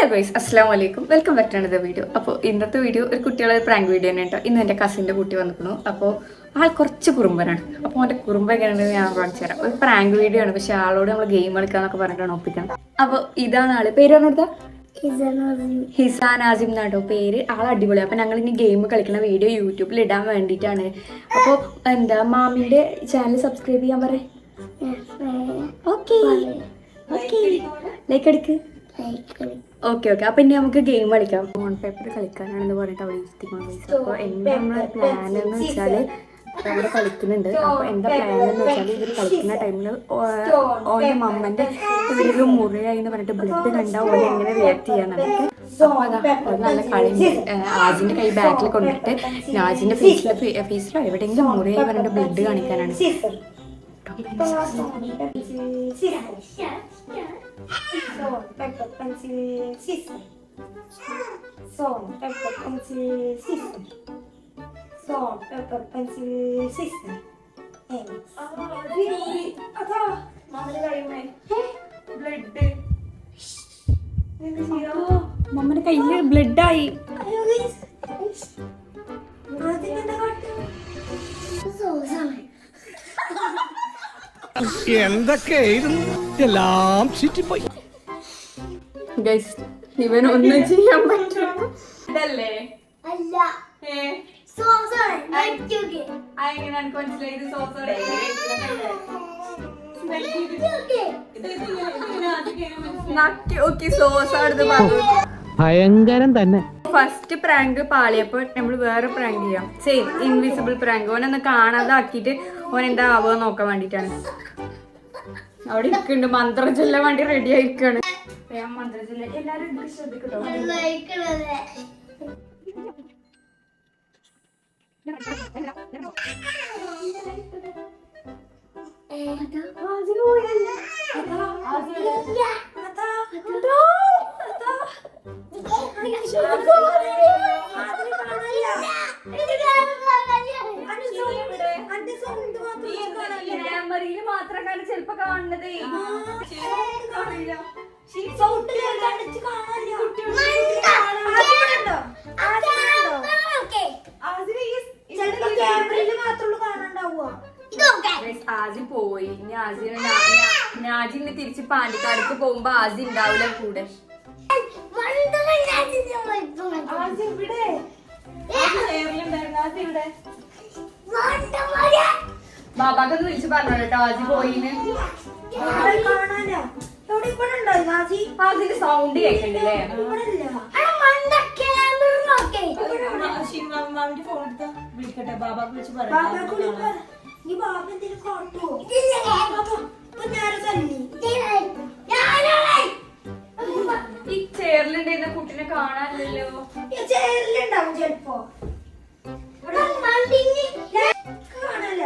Hello guys അസ്സാം വലൈക്കും welcome back to another video അപ്പോൾ ഇന്നത്തെ വീഡിയോ ഒരു കുട്ടികളെ പ്രാങ്ക് വീഡിയോ തന്നെ കേട്ടോ. ഇന്ന് എന്റെ കസിന്റെ കുട്ടി വന്നിരിക്കുന്നു. അപ്പോൾ ആൾ കുറച്ച് കുറുമ്പനാണ്. അപ്പോൾ അവന്റെ കുറുമ്പ് എങ്ങനെയാണെന്ന് ഞാൻ കാണിച്ചു തരാം. ഒരു പ്രാങ്ക് വീഡിയോ ആണ്. പക്ഷേ ആളോട് നമ്മൾ ഗെയിം കളിക്കാന്നൊക്കെ പറഞ്ഞിട്ടാണ് ഒപ്പിക്കണം അപ്പോൾ ഇതാണ് ആൾ. പേര് പറഞ്ഞെടുത്താ ഹിസാൻ ആസിം എന്നാട്ടോ പേര് ആൾ അടിപൊളി അപ്പം ഞങ്ങൾ ഇനി ഗെയിം കളിക്കുന്ന വീഡിയോ യൂട്യൂബിൽ ഇടാൻ വേണ്ടിയിട്ടാണ്. അപ്പോൾ എന്താ മാമിന്റെ ചാനൽ സബ്സ്ക്രൈബ് ചെയ്യാൻ പറ. ഓക്കെ ഓക്കെ ലൈക്ക് അടിക്ക് ഓക്കെ ഓക്കെ അപ്പൊ ഇനി നമുക്ക് ഗെയിം കളിക്കാം. ഫോൺ പേപ്പർ കളിക്കാനാണെന്ന് പറഞ്ഞിട്ട് അവിടെ ഇരുത്തിക്കണം പൈസ അപ്പോൾ എന്താ നമ്മളെ പ്ലാൻ എന്ന് വെച്ചാൽ അവിടെ കളിക്കുന്നുണ്ട്. അപ്പോൾ എന്താ പ്ലാൻ എന്ന് വെച്ചാൽ ഇവർ കളിക്കുന്ന ടൈമിൽ ഓന്റെ മമ്മന്റെ ഒരു മുറിയായി എന്ന് പറഞ്ഞിട്ട് ബ്ലഡ് കണ്ടാൽ ഓനെ എങ്ങനെ റിയാക്ട് ചെയ്യാൻ നമുക്ക് അപ്പോൾ അതാ നല്ല കളി ആജിന്റെ കൈ ബാക്കിൽ കൊണ്ടിട്ട് ആജിന്റെ ഫേസിൽ ഫേസിലോ എവിടെയെങ്കിലും മുറിയായി പറഞ്ഞിട്ട് ബ്ലഡ് കാണിക്കാനാണ്. Salt, pepper, pencil, scissors. Salt, pepper, pencil, scissors. Salt, pepper, pencil, scissors. മമ്മയുടെ കയ്യിൽ ബ്ലഡായി എന്തൊക്കെയായിരുന്നു? എല്ലാം ചുറ്റിപ്പോയി. ഇവൻ ഒന്നും ചെയ്യാൻ പറ്റില്ല ഇതല്ലേ? അല്ല. ഭയങ്കരം തന്നെ. ഫസ്റ്റ് പ്രാങ്ക് പാളിയപ്പോൾ നമ്മൾ വേറെ പ്രാങ്ക് ചെയ്യാം. സെയിം ഇൻവിസിബിൾ പ്രാങ്ക് ഓനൊന്ന് കാണാതെ ആക്കിയിട്ട് ഓൻ എന്താ ആവുക നോക്കാൻ വേണ്ടിട്ടാണ്. അവിടെ ഇരിക്കുന്നുണ്ട്. മന്ത്രജല്ല വണ്ടി റെഡി ആയിരിക്കാണ്. ഞാൻ മന്ത്രം ചൊല്ല എല്ലാരും ശ്രദ്ധിക്കട്ടോ? മാത്രം കാണും ചെലപ്പോ കാണുന്നത്. ആജി പോയി. ആജിനെ ഞാജി ഇനി തിരിച്ച് പാണ്ടിക്കാടത്ത് പോകുമ്പോ ആജി ഉണ്ടാവില്ല കൂടെ. ആജി ഇവിടെ ബാബാക്കൊന്ന് വിളിച്ച് പറഞ്ഞു കേട്ടോ ആജി പോയിന്. ആജിന്റെ സൗണ്ട് കേൾക്കണ്ടല്ലേ ഇവിടെ ഇല്ല ബാബാക്ക് വിളിക്കാൻ ഈ ബാബ എന്തെങ്കിലും തല്ലി. ഈ ചേറിലുണ്ടായിരുന്ന കുട്ടിനെ കാണാനില്ലല്ലോ. ഈ ചേരിലുണ്ടാവും ചെലപ്പോ. കാണാനില്ല.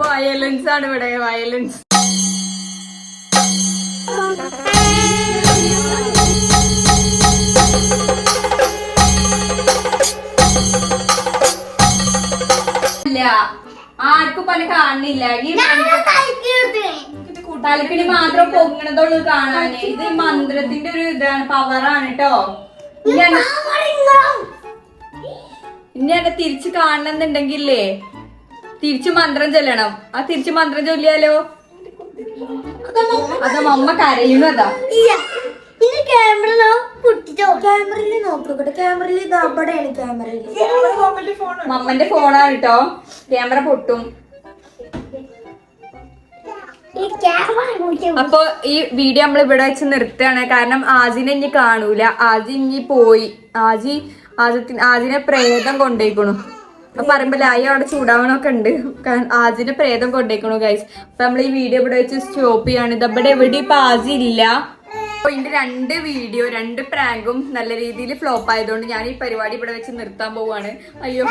വയലൻസ് ആണ് ഇവിടെ വയലൻസ്. ആർക്കും പല കാണുന്നില്ല. ഈ തലക്കിടി മാത്രം പൊങ്ങണതുള്ളൂ കാണാന് ഇത് മന്ത്രത്തിന്റെ ഒരു ഇതാണ് പവറാണ് കേട്ടോ ഇനി തിരിച്ചു ഇനി എന്നെ തിരിച്ച് കാണണമെന്നുണ്ടെങ്കിലേ തിരിച്ച് മന്ത്രം ചൊല്ലണം. ആ തിരിച്ചു മന്ത്രം ചൊല്ലിയാലോ? അതാ മമ്മ കരയുന്നു അതാ. ക്യാമറയിൽ നോക്കട്ടെ ക്യാമറയിൽ ഇത് അവിടെയാണ് ക്യാമറയിൽ മമ്മന്റെ ഫോണാണ് കേട്ടോ. ക്യാമറ പൊട്ടും. അപ്പൊ ഈ വീഡിയോ നമ്മൾ ഇവിടെ വെച്ച് നിർത്തുകയാണ്. കാരണം ആജിനെ ഇനി കാണൂല. ആജി ഇനി പോയി. ആജി ആദ്യത്തിന് ആജിനെ പ്രേതം കൊണ്ടേക്കണു. പറയുമ്പോ ലായി അവിടെ ചൂടാവണൊക്കെ ഉണ്ട്. ആജിനെ പ്രേതം കൊണ്ടേക്കണു ഗൈസ് അപ്പൊ നമ്മൾ ഈ വീഡിയോ ഇവിടെ വെച്ച് സ്റ്റോപ്പ് ചെയ്യാണ്. ഇതവിടെ എവിടെ ഇപ്പൊ ആജി ഇല്ല അപ്പൊ ഇതിന്റെ രണ്ട് വീഡിയോ രണ്ട് പ്രാങ്കും നല്ല രീതിയിൽ ഫ്ലോപ്പ് ആയതുകൊണ്ട് ഞാൻ ഈ പരിപാടി ഇവിടെ വെച്ച് നിർത്താൻ പോവാണ്. അയ്യോ.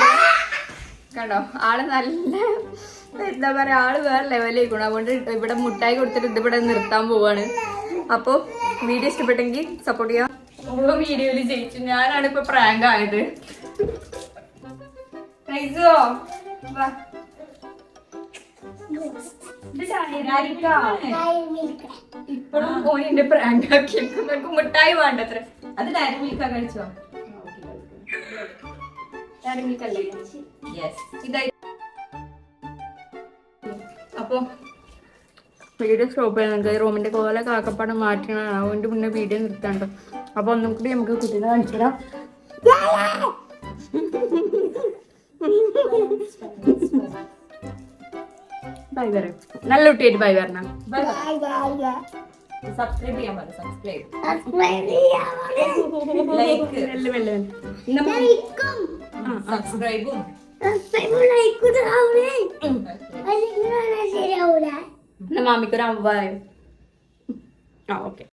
കണ്ടോ? ആൾ നല്ല എന്താ പറയാ ആൾ വേറെ ലെവലിലേക്കണം അതുകൊണ്ട് ഇവിടെ മുട്ടായി കൊടുത്തിട്ട് ഇത് ഇവിടെ നിർത്താൻ പോവാണ്. അപ്പൊ വീഡിയോ ഇഷ്ടപ്പെട്ടെങ്കിൽ സപ്പോർട്ട് ചെയ്യാം. ഓരോ വീഡിയോയിൽ ജയിച്ചു. ഞാനാണ് ഇപ്പൊ പ്രാങ്ക് ആയത്. റൈസോ, വാ. ഇപ്പഴും ഓനിന്റെ പ്രാങ്ക് ആക്കി നമുക്ക് മിഠായി വേണ്ടത്ര. അത് ഡയറി മിൽക്കാ കഴിച്ചോ? ഇറങ്ങിക്കല്ലേ യെസ് ഇതായി. അപ്പൊ വീഡിയോ സ്റ്റോപ്പ് ചെയ്യുന്നത് റൂമിന്റെ കോല കാക്കപ്പാടം മാറ്റണം. അതുകൊണ്ട് പിന്നെ വീഡിയോ നിർത്താണ്ട്. അപ്പൊ ഒന്നും കൂടി നമുക്ക് കുട്ടീനെ കാണിച്ചുതരാം. ബൈ വരാം നല്ല കുട്ടിയായിട്ട് ബൈ വരണം സബ്സ്ക്രൈബ് ചെയ്യാൻ പറഞ്ഞു സബ്സ്ക്രൈബ് Subscribe ലൈക്ക് മെല്ലെ മെല്ലെ ഇന്ന് ചെയ്യാൻ സബ്സ്ക്രൈബും ശരിയാവൂല മാമിക്കൊരു അമ്പായോ ആ ഓക്കെ